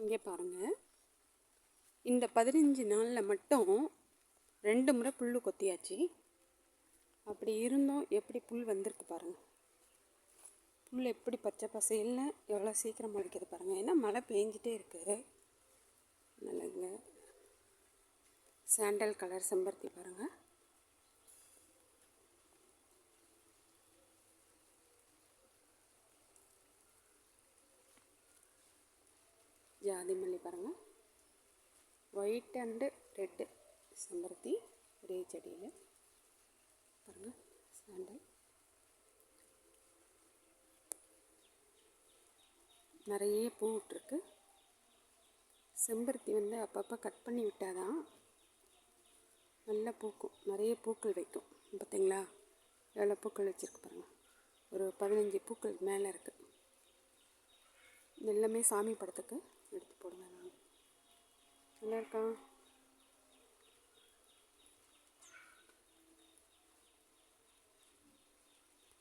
இங்கே பாருங்கள் இந்த பதினஞ்சு நாளில் மட்டும் ரெண்டு முறை புல் கொத்தியாச்சு. அப்படி இருந்தும் எப்படி புல் வந்திருக்கு பாருங்கள் புல் எப்படி பச்சை பசையில் எவ்வளோ சீக்கிரம் முளைக்கிது பாருங்கள் ஏன்னா மழை பெஞ்சிட்டே இருக்குது நல்லதுங்க. சாண்டல் கலர் செம்பருத்தி பாருங்கள் ஜாதிமல்லி பாருங்கள் ஒயிட் அண்டு ரெட்டு செம்பருத்தி ஒரே செடியில். பாருங்கள் சாண்டல் நிறைய பூ விட்டுருக்கு. செம்பருத்தி வந்து அப்பப்போ கட் பண்ணி விட்டால் தான் நல்லா பூக்கும். நிறைய பூக்கள் வைக்கும். பார்த்தீங்களா எவ்வளோ பூக்கள் வச்சுருக்கு பாருங்கள் ஒரு பதினஞ்சு பூக்கள் மேலே இருக்குது எல்லாமே சாமி படத்துக்கு எடுத்து போடுவேன் நான். நல்லா இருக்கா?